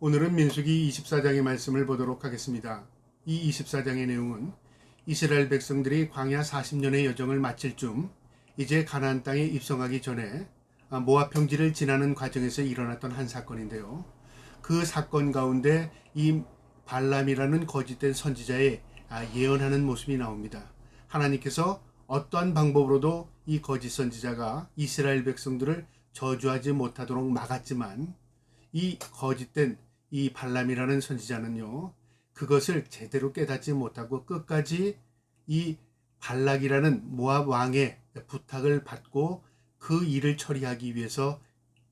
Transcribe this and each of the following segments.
오늘은 민수기 24장의 말씀을 보도록 하겠습니다. 이 24장의 내용은 이스라엘 백성들이 광야 40년의 여정을 마칠 즈음 이제 가나안 땅에 입성하기 전에 모압 평지를 지나는 과정에서 일어났던 한 사건인데요. 그 사건 가운데 이 발람이라는 거짓된 선지자의 아, 예언하는 모습이 나옵니다. 하나님께서 어떠한 방법으로도 이 거짓 선지자가 이스라엘 백성들을 저주하지 못하도록 막았지만 이 거짓된 이 발람이라는 선지자는요, 그것을 제대로 깨닫지 못하고 끝까지 이 발락이라는 모압 왕의 부탁을 받고 그 일을 처리하기 위해서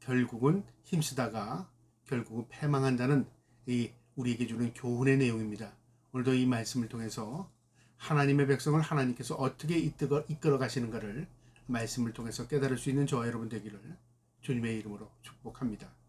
결국은 힘쓰다가 결국은 패망한다는 이 우리에게 주는 교훈의 내용입니다. 오늘도 이 말씀을 통해서 하나님의 백성을 하나님께서 어떻게 이끌어, 가시는가를 말씀을 통해서 깨달을 수 있는 저와 여러분 되기를 주님의 이름으로 축복합니다.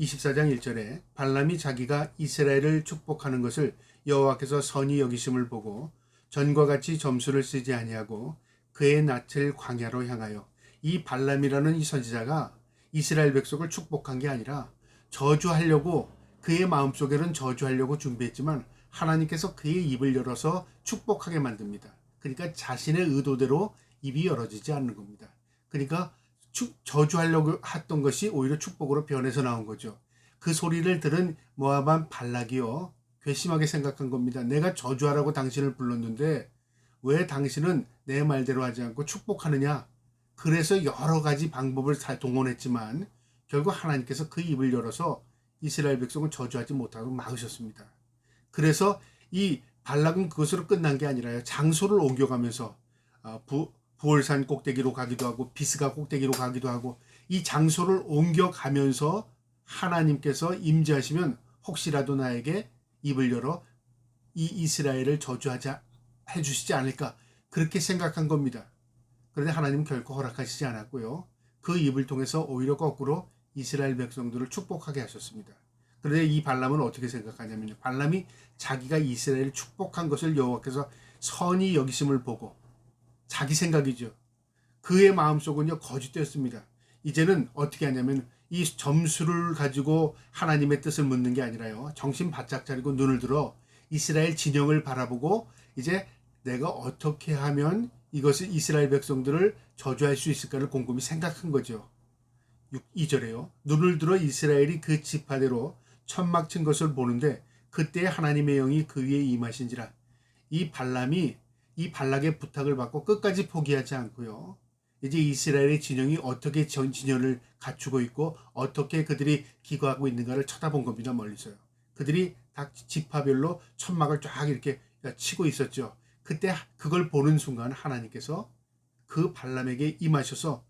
24장 1절에 발람이 자기가 이스라엘을 축복하는 것을 여호와께서 선히 여기심을 보고 전과 같이 점수를 쓰지 아니하고 그의 낯을 광야로 향하여 이 발람이라는 이 선지자가 이스라엘 백성을 축복한 게 아니라 저주하려고 그의 마음속에는 저주하려고 준비했지만 하나님께서 그의 입을 열어서 축복하게 만듭니다. 그러니까 자신의 의도대로 입이 열어지지 않는 겁니다. 그러니까 저주하려고 했던 것이 오히려 축복으로 변해서 나온 거죠. 그 소리를 들은 모압한 발락이요. 괘씸하게 생각한 겁니다. 내가 저주하라고 당신을 불렀는데 왜 당신은 내 말대로 하지 않고 축복하느냐? 그래서 여러 가지 방법을 다 동원했지만 결국 하나님께서 그 입을 열어서 이스라엘 백성을 저주하지 못하고 막으셨습니다. 그래서 이 발락은 그것으로 끝난 게 아니라요. 장소를 옮겨가면서 어, 부, 부월산 꼭대기로 가기도 하고 비스가 꼭대기로 가기도 하고 이 장소를 옮겨가면서 하나님께서 임재하시면 혹시라도 나에게 입을 열어 이 이스라엘을 저주하자 해주시지 않을까 그렇게 생각한 겁니다. 그런데 하나님은 결코 허락하시지 않았고요. 그 입을 통해서 오히려 거꾸로 이스라엘 백성들을 축복하게 하셨습니다. 그런데 이 발람은 어떻게 생각하냐면요. 발람이 자기가 이스라엘을 축복한 것을 여호와께서 선히 여기심을 보고 자기 생각이죠. 그의 마음속은요 거짓되었습니다. 이제는 어떻게 하냐면 이 점수를 가지고 하나님의 뜻을 묻는 게 아니라요. 정신 바짝 차리고 눈을 들어 이스라엘 진영을 바라보고 이제 내가 어떻게 하면 이것을 이스라엘 백성들을 저주할 수 있을까를 곰곰이 생각한 거죠. 2절에요. 눈을 들어 이스라엘이 그 지파대로 천막 친 것을 보는데 그때 하나님의 영이 그 위에 임하신지라. 이 발람이 이 발락의 부탁을 받고 끝까지 포기하지 않고요. 이제 이스라엘의 진영이 어떻게 전 진영을 갖추고 있고 어떻게 그들이 기거하고 있는가를 쳐다본 겁니다. 멀리서요. 그들이 각 지파별로 천막을 쫙 이렇게 치고 있었죠. 그때 그걸 보는 순간 하나님께서 그 발람에게 임하셔서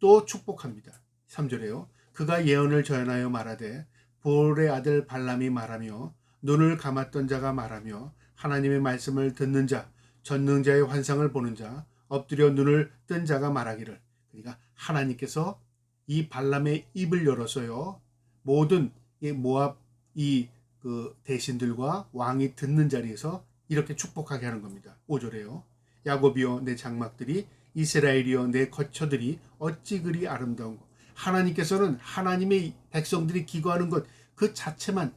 또 축복합니다. 3절에요. 그가 예언을 전하여 말하되 볼의 아들 발람이 말하며 눈을 감았던 자가 말하며 하나님의 말씀을 듣는 자 전능자의 환상을 보는 자 엎드려 눈을 뜬 자가 말하기를 그러니까 하나님께서 이 발람의 입을 열어서요 모든 이 모압 이 그 대신들과 왕이 듣는 자리에서 이렇게 축복하게 하는 겁니다. 5절에요. 야곱이여 내 장막들이 이스라엘이여 내 거처들이 어찌 그리 아름다운 것 하나님께서는 하나님의 백성들이 기거하는 것 그 자체만을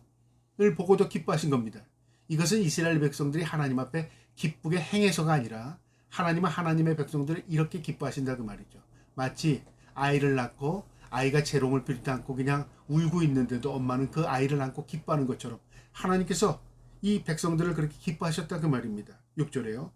보고도 기뻐하신 겁니다. 이것은 이스라엘 백성들이 하나님 앞에 기쁘게 행해서가 아니라 하나님은 하나님의 백성들을 이렇게 기뻐하신다 그 말이죠. 마치 아이를 낳고 아이가 재롱을 피우지 않고 그냥 울고 있는데도 엄마는 그 아이를 안고 기뻐하는 것처럼 하나님께서 이 백성들을 그렇게 기뻐하셨다 그 말입니다. 6절에요.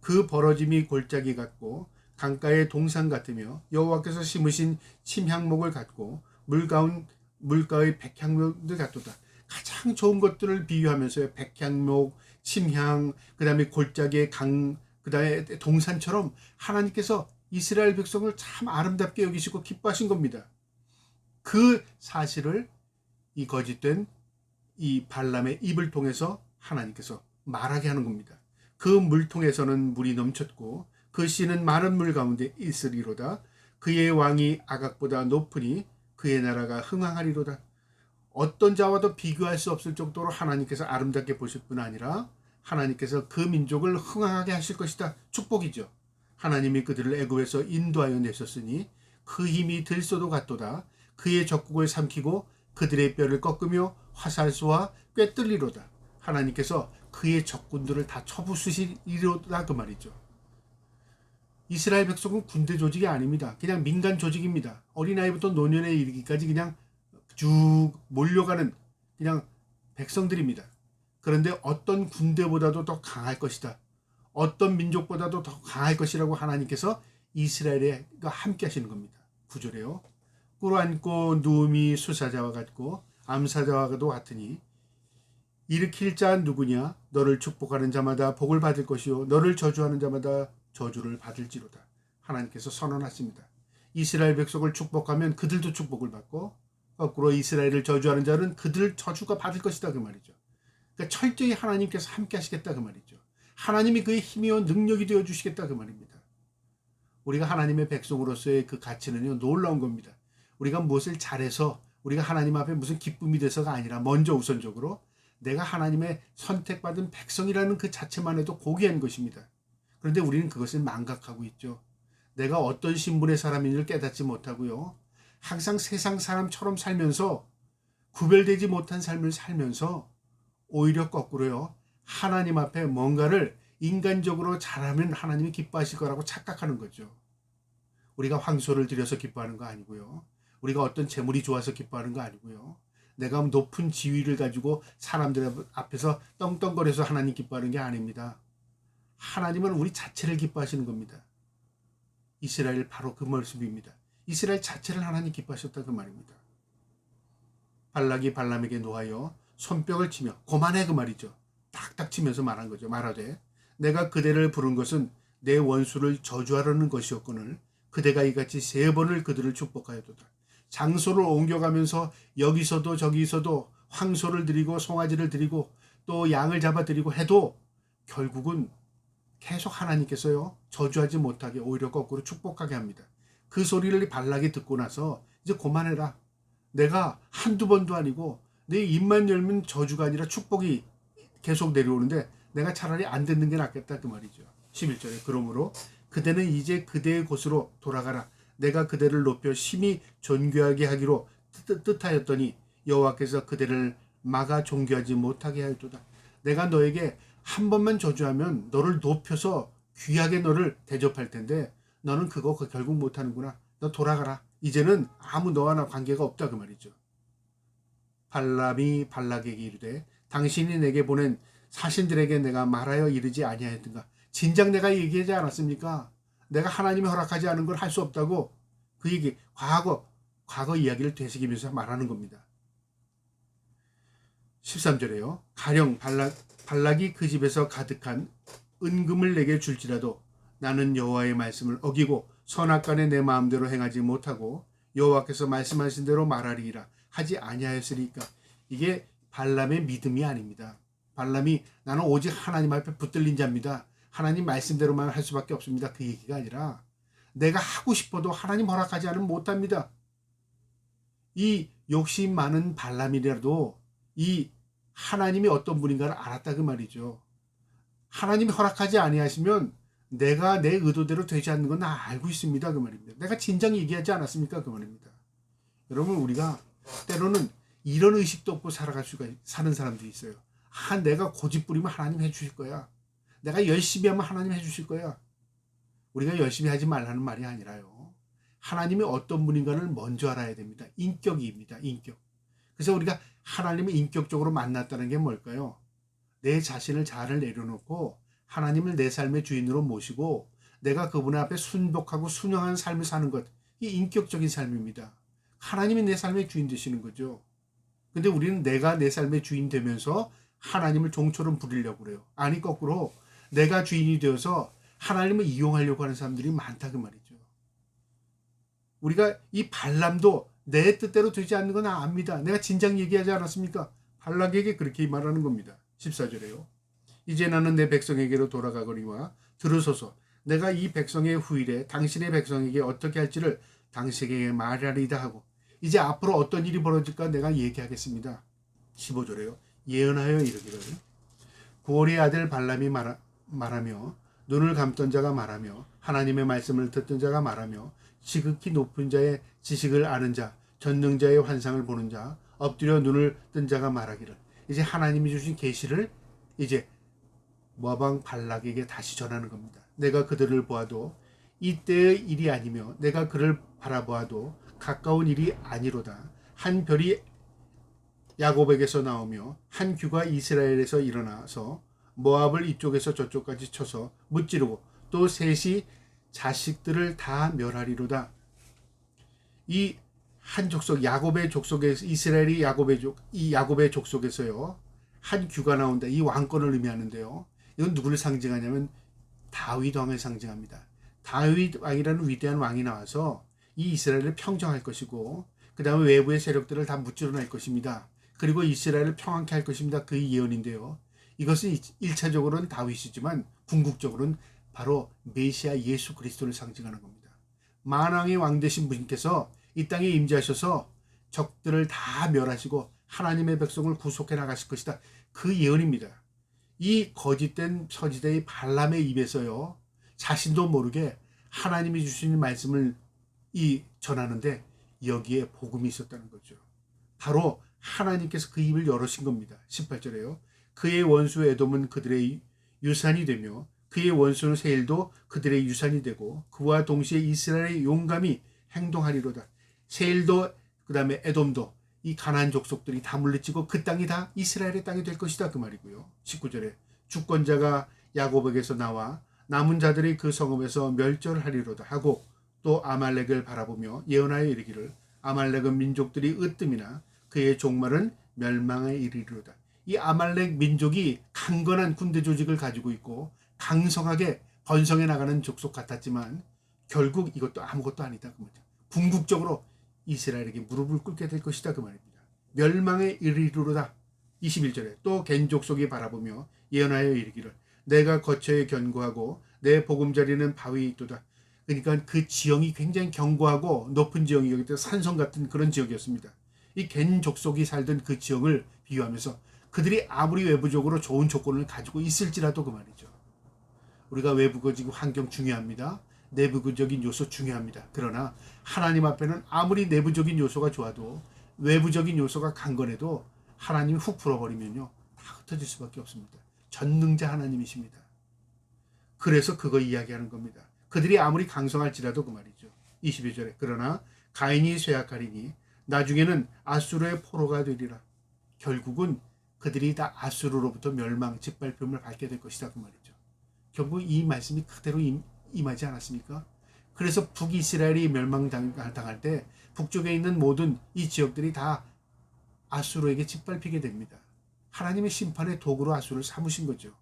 그 벌어짐이 골짜기 같고 강가의 동산 같으며 여호와께서 심으신 침향목을 갖고 물가운 물가의 백향목들 같도다. 가장 좋은 것들을 비유하면서 백향목, 침향, 그 다음에 골짜기의 강, 그 다음에 동산처럼 하나님께서 이스라엘 백성을 참 아름답게 여기시고 기뻐하신 겁니다. 그 사실을 이 거짓된 이 발람의 입을 통해서 하나님께서 말하게 하는 겁니다. 그 물통에서는 물이 넘쳤고 그 씨는 마른 물 가운데 있으리로다. 그의 왕이 아각보다 높으니 그의 나라가 흥황하리로다. 어떤 자와도 비교할 수 없을 정도로 하나님께서 아름답게 보실 뿐 아니라 하나님께서 그 민족을 흥황하게 하실 것이다. 축복이죠. 하나님이 그들을 애굽에서 인도하여 내셨으니 그 힘이 들소도 같도다. 그의 적국을 삼키고 그들의 뼈를 꺾으며 화살쏘아 꿰뚫리로다. 하나님께서 그의 적군들을 다 쳐부수시리로다 그 말이죠. 이스라엘 백성은 군대 조직이 아닙니다. 그냥 민간 조직입니다. 어린아이부터 노년에 이르기까지 그냥 쭉 몰려가는 그냥 백성들입니다. 그런데 어떤 군대보다도 더 강할 것이다. 어떤 민족보다도 더 강할 것이라고 하나님께서 이스라엘과 함께 하시는 겁니다. 구절에요. 꿇어앉고 누움이 수사자와 같고 암사자와도 같으니 일으킬 자 누구냐? 너를 축복하는 자마다 복을 받을 것이요 너를 저주하는 자마다 저주를 받을지로다. 하나님께서 선언하십니다. 이스라엘 백성을 축복하면 그들도 축복을 받고 거꾸로 이스라엘을 저주하는 자는 그들 저주가 받을 것이다 그 말이죠. 그러니까 철저히 하나님께서 함께 하시겠다 그 말이죠. 하나님이 그의 힘이요 능력이 되어 주시겠다 그 말입니다. 우리가 하나님의 백성으로서의 그 가치는요 놀라운 겁니다. 우리가 무엇을 잘해서 우리가 하나님 앞에 무슨 기쁨이 돼서가 아니라 먼저 우선적으로 내가 하나님의 선택받은 백성이라는 그 자체만 해도 고귀한 것입니다. 그런데 우리는 그것을 망각하고 있죠. 내가 어떤 신분의 사람인지를 깨닫지 못하고요. 항상 세상 사람처럼 살면서 구별되지 못한 삶을 살면서 오히려 거꾸로요. 하나님 앞에 뭔가를 인간적으로 잘하면 하나님이 기뻐하실 거라고 착각하는 거죠. 우리가 황소를 들여서 기뻐하는 거 아니고요. 우리가 어떤 재물이 좋아서 기뻐하는 거 아니고요. 내가 높은 지위를 가지고 사람들 앞에서 떵떵거려서 하나님 기뻐하는 게 아닙니다. 하나님은 우리 자체를 기뻐하시는 겁니다. 이스라엘 바로 그 모습입니다. 이스라엘 자체를 하나님 기뻐하셨다 그 말입니다. 발락이 발람에게 노하여 손뼉을 치며 고만해 그 말이죠. 딱딱 치면서 말한 거죠. 말하되 내가 그대를 부른 것은 내 원수를 저주하려는 것이었거늘 그대가 이같이 세 번을 그들을 축복하였도다. 장소를 옮겨가면서 여기서도 저기서도 황소를 드리고 송아지를 드리고 또 양을 잡아 드리고 해도 결국은 계속 하나님께서요 저주하지 못하게 오히려 거꾸로 축복하게 합니다. 그 소리를 발락이 듣고 나서 이제 그만해라. 내가 한두 번도 아니고 내 입만 열면 저주가 아니라 축복이 계속 내려오는데 내가 차라리 안 듣는 게 낫겠다 그 말이죠. 11절에 그러므로 그대는 이제 그대의 곳으로 돌아가라. 내가 그대를 높여 심히 존귀하게 하기로 뜻, 하였더니 여호와께서 그대를 막아 존귀하지 못하게 하였도다. 내가 너에게 한 번만 저주하면 너를 높여서 귀하게 너를 대접할 텐데 너는 그거 그 결국 못하는구나. 너 돌아가라. 이제는 아무 너와 나 관계가 없다 그 말이죠. 발람이 발락에게 이르되 당신이 내게 보낸 사신들에게 내가 말하여 이르지 아니하였든가. 진작 내가 얘기하지 않았습니까? 내가 하나님이 허락하지 않은 걸 할 수 없다고 그 얘기 과거 과거 이야기를 되새기면서 말하는 겁니다. 13절에요. 가령 발락 발락이 그 집에서 가득한 은금을 내게 줄지라도 나는 여호와의 말씀을 어기고 선악간에 내 마음대로 행하지 못하고 여호와께서 말씀하신 대로 말하리이라 하지 아니하였으리까 이게 발람의 믿음이 아닙니다. 발람이 나는 오직 하나님 앞에 붙들린 자입니다. 하나님 말씀대로만 할 수밖에 없습니다. 그 얘기가 아니라 내가 하고 싶어도 하나님 허락하지 않으면 못합니다. 이 욕심 많은 발람이라도 이 하나님이 어떤 분인가를 알았다 그 말이죠. 하나님이 허락하지 아니하시면 내가 내 의도대로 되지 않는 건 나 알고 있습니다 그 말입니다. 내가 진작 얘기하지 않았습니까 그 말입니다. 여러분 우리가 때로는 이런 의식도 없고 살아갈 수가 사는 사람들이 있어요. 아 내가 고집 부리면 하나님 해주실 거야. 내가 열심히 하면 하나님 해주실 거야. 우리가 열심히 하지 말라는 말이 아니라요. 하나님이 어떤 분인가를 먼저 알아야 됩니다. 인격입니다. 인격. 그래서 우리가 하나님을 인격적으로 만났다는 게 뭘까요? 내 자신을 잘 내려놓고 하나님을 내 삶의 주인으로 모시고 내가 그분 앞에 순복하고 순영한 삶을 사는 것. 이 인격적인 삶입니다. 하나님이 내 삶의 주인 되시는 거죠. 근데 우리는 내가 내 삶의 주인 되면서 하나님을 종처럼 부리려고 그래요. 아니 거꾸로 내가 주인이 되어서 하나님을 이용하려고 하는 사람들이 많다 그 말이죠. 우리가 이 발람도 내 뜻대로 되지 않는 건 압니다. 내가 진작 얘기하지 않았습니까? 발락에게 그렇게 말하는 겁니다. 14절에요. 이제 나는 내 백성에게로 돌아가거니와 들으소서 내가 이 백성의 후일에 당신의 백성에게 어떻게 할지를 당신에게 말하리다 하고 이제 앞으로 어떤 일이 벌어질까 내가 얘기하겠습니다. 15절에요. 예언하여 이르기를 구월의 아들 발람이 말하, 말하며 눈을 감던 자가 말하며 하나님의 말씀을 듣던 자가 말하며 지극히 높은 자의 지식을 아는 자 전능자의 환상을 보는 자 엎드려 눈을 뜬 자가 말하기를 이제 하나님이 주신 계시를 이제 모방 발락에게 다시 전하는 겁니다. 내가 그들을 보아도 이때의 일이 아니며 내가 그를 바라보아도 가까운 일이 아니로다. 한 별이 야곱에게서 나오며 한 규가 이스라엘에서 일어나서 모압을 이쪽에서 저쪽까지 쳐서 무찌르고 또 셋이 자식들을 다 멸하리로다. 이 한 족속 야곱의 족속에서 이스라엘이 야곱의 족이 야곱의 족속에서요 한 규가 나온다. 이 왕권을 의미하는데요. 이건 누구를 상징하냐면 다윗 왕을 상징합니다. 다윗 왕이라는 위대한 왕이 나와서 이 이스라엘을 평정할 것이고 그 다음에 외부의 세력들을 다 무찌러낼 것입니다. 그리고 이스라엘을 평안케 할 것입니다. 그 예언인데요. 이것은 1차적으로는 다윗이지만 궁극적으로는 바로 메시아 예수 그리스도를 상징하는 겁니다. 만왕의 왕 되신 분께서 이 땅에 임재하셔서 적들을 다 멸하시고 하나님의 백성을 구속해 나가실 것이다. 그 예언입니다. 이 거짓된 서지대의 발람의 입에서요. 자신도 모르게 하나님이 주신 말씀을 이 전하는데 여기에 복음이 있었다는 거죠. 바로 하나님께서 그 입을 열으신 겁니다. 18절에요. 그의 원수 에돔은 그들의 유산이 되며 그의 원수는 세일도 그들의 유산이 되고 그와 동시에 이스라엘의 용감이 행동하리로다. 세일도 그다음에 에돔도 이 가나안 족속들이 다 물리치고 그 땅이 다 이스라엘의 땅이 될 것이다 그 말이고요. 19절에 주권자가 야곱에게서 나와 남은 자들이 그 성읍에서 멸절하리로다 하고 또 아말렉을 바라보며 예언하여 이르기를 아말렉은 민족들이 으뜸이나 그의 종말은 멸망에 이르리로다. 이 아말렉 민족이 강건한 군대 조직을 가지고 있고 강성하게 번성해 나가는 족속 같았지만 결국 이것도 아무것도 아니다 그. 궁극적으로 이스라엘에게 무릎을 꿇게 될 것이다 그 말입니다. 멸망에 이르리로다. 21절에 또 겐족 속이 바라보며 예언하여 이르기를 내가 거처에 견고하고 내 보금자리는 바위에 있도다. 그러니까 그 지형이 굉장히 견고하고 높은 지형이기 때문에 산성 같은 그런 지역이었습니다. 이 겐족 속이 살던 그 지형을 비유하면서 그들이 아무리 외부적으로 좋은 조건을 가지고 있을지라도 그 말이죠. 우리가 외부적인 환경 중요합니다. 내부적인 요소 중요합니다. 그러나 하나님 앞에는 아무리 내부적인 요소가 좋아도 외부적인 요소가 강건해도 하나님이 훅 풀어버리면요. 다 흩어질 수밖에 없습니다. 전능자 하나님이십니다. 그래서 그거 이야기하는 겁니다. 그들이 아무리 강성할지라도 그 말이죠. 22절에 그러나 가인이 쇠약하리니 나중에는 아수르의 포로가 되리라. 결국은 그들이 다 아수르로부터 멸망, 짓밟힘을 받게 될 것이다 그 말이죠. 결국 이 말씀이 그대로 임, 임하지 않았습니까? 그래서 북이스라엘이 멸망당할 때 북쪽에 있는 모든 이 지역들이 다 아수르에게 짓밟히게 됩니다. 하나님의 심판의 도구로 아수르를 삼으신 거죠.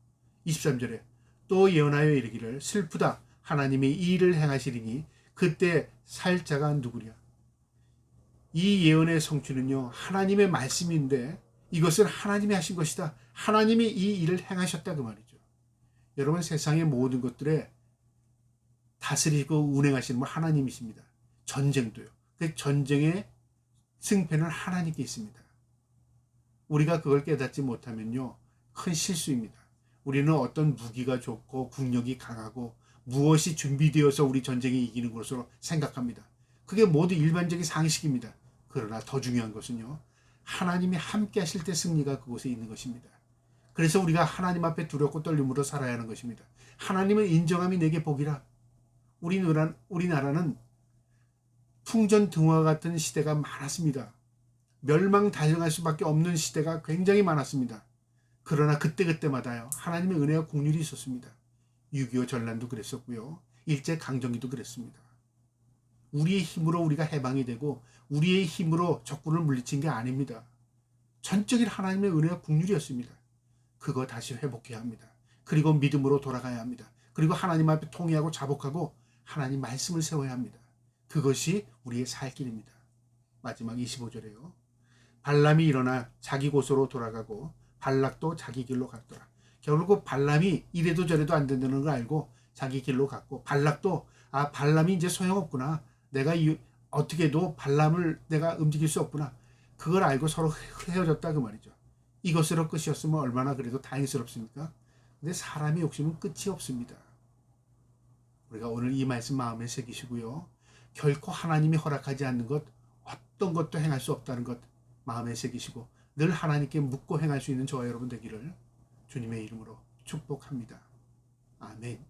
23절에 또 예언하여 이르기를 슬프다 하나님이 이 일을 행하시리니 그때 살 자가 누구랴. 이 예언의 성취는요 하나님의 말씀인데 이것은 하나님이 하신 것이다. 하나님이 이 일을 행하셨다 그 말이죠. 여러분 세상의 모든 것들에 다스리고 운행하시는 분 하나님이십니다. 전쟁도요. 그 전쟁의 승패는 하나님께 있습니다. 우리가 그걸 깨닫지 못하면요. 큰 실수입니다. 우리는 어떤 무기가 좋고 국력이 강하고 무엇이 준비되어서 우리 전쟁에 이기는 것으로 생각합니다. 그게 모두 일반적인 상식입니다. 그러나 더 중요한 것은요. 하나님이 함께 하실 때 승리가 그곳에 있는 것입니다. 그래서 우리가 하나님 앞에 두렵고 떨림으로 살아야 하는 것입니다. 하나님을 인정함이 내게 복이라. 우리나라, 우리나라는 풍전 등화 같은 시대가 많았습니다. 멸망 달성할 수밖에 없는 시대가 굉장히 많았습니다. 그러나 그때그때마다요. 하나님의 은혜와 공률이 있었습니다. 6.25 전란도 그랬었고요. 일제 강점기도 그랬습니다. 우리의 힘으로 우리가 해방이 되고 우리의 힘으로 적군을 물리친 게 아닙니다. 전적인 하나님의 은혜와 국률이었습니다. 그거 다시 회복해야 합니다. 그리고 믿음으로 돌아가야 합니다. 그리고 하나님 앞에 통회하고 자복하고 하나님 말씀을 세워야 합니다. 그것이 우리의 살 길입니다. 마지막 25절에요. 발람이 일어나 자기 곳으로 돌아가고 발락도 자기 길로 갔더라. 결국 발람이 이래도 저래도 안 된다는 걸 알고 자기 길로 갔고 발락도 아 발람이 이제 소용없구나. 내가 이, 어떻게도 발람을 내가 움직일 수 없구나. 그걸 알고 서로 헤어졌다 그 말이죠. 이것으로 끝이었으면 얼마나 그래도 다행스럽습니까? 근데 사람의 욕심은 끝이 없습니다. 우리가 오늘 이 말씀 마음에 새기시고요. 결코 하나님이 허락하지 않는 것, 어떤 것도 행할 수 없다는 것 마음에 새기시고 늘 하나님께 묻고 행할 수 있는 저와 여러분 되기를 주님의 이름으로 축복합니다. 아멘.